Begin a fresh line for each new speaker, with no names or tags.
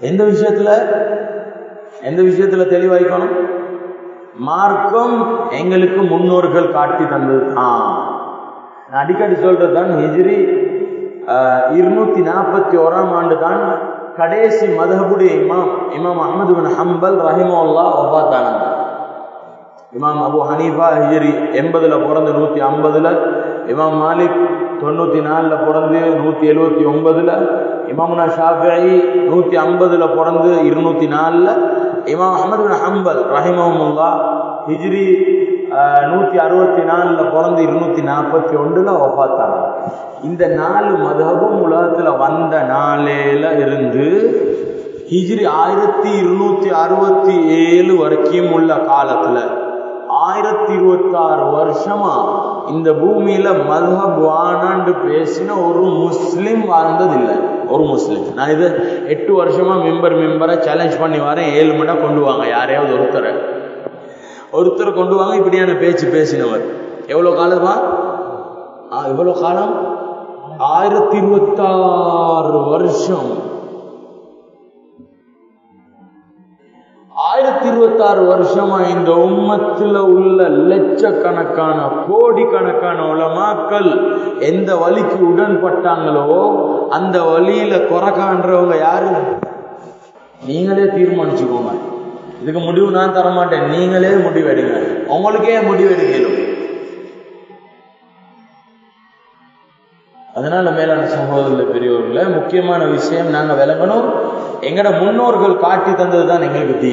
எந்த விஷயத்துல? எந்த விஷயத்துல தெளிவாய்க்கணும்? மார்க்கம் எங்களுக்கு முன்னோர்கள் காட்டி தந்தது. ஆ. நான் அடிக்கடி சொல்றது தான் ஹிஜ்ரி இருநூத்தி நாற்பத்தி ஓராம் ஆண்டு தான் கடைசி மதகுடைய இமாம் இமாம் அஹமது பின் ஹம்பல் ரஹிமோல்லா ஒபாத்தானாங்க இமாம் அபு ஹனீஃபா ஹிஜ்ரி எண்பதுல பிறந்து நூத்தி ஐம்பதுல இமாம் மாலிக் தொண்ணூற்றி நாலில் பிறந்து நூற்றி எழுபத்தி ஒன்பதில் இமாமுனா ஷாஃபி நூற்றி ஐம்பதில் பிறந்து இருநூத்தி நாலில் இமாம் அஹமது பின் ஹம்பல் ரஹிமஹமுல்லா ஹிஜ்ரி நூற்றி அறுபத்தி நாலில் பிறந்து இருநூற்றி நாற்பத்தி ஒன்றுல ஒப்பாத்தாங்க இந்த நாலு மதபும் உலகத்தில் வந்த நாளையில இருந்து ஹிஜ்ரி ஆயிரத்தி இருநூற்றி அறுபத்தி ஏழு வரைக்கும் உள்ள காலத்தில் ஆயிரத்தி இருபத்தி ஆறு வருஷமா இந்த பூமியில மதுஹப் வானான்னு பேசின ஒரு முஸ்லிம் வாழ்ந்ததில்லை. ஒரு முஸ்லிம். நான் இது எட்டு வருஷமா மெம்பர் மெம்பரை சேலஞ்ச் பண்ணி வரேன். ஏழு மணி கொண்டு வாங்க. யாரையாவது ஒருத்தரை. ஒருத்தரை கொண்டு வாங்க. இப்படியான பேச்சு பேசினவர். எவ்வளோ காலமா? இவ்வளோ காலம்? ஆயிரத்தி இருபத்தாறு வருஷம். ஆயிரத்தி இருபத்தி ஆறு வருஷமா இந்த உம்மத்துல உள்ள லட்சக்கணக்கான கோடிக்கணக்கான உலமாக்கள் எந்த வழிக்கு உடன்பட்டாங்களோ அந்த வழியில குறைக்கான்றவங்க யாரு? நீங்களே தீர்மானிச்சுக்கோங்க. இதுக்கு முடிவு நான் தர மாட்டேன் நீங்களே முடிவெடுங்க உங்களுக்கே முடிவெடுக்கணும் அதனால மேலான சகோதரர்கள் பெரியவர்களை முக்கியமான விஷயம் நாங்க விளங்கணும். எங்கட முன்னோர்கள் காட்டி தந்தது தான் எங்களுக்கு தீ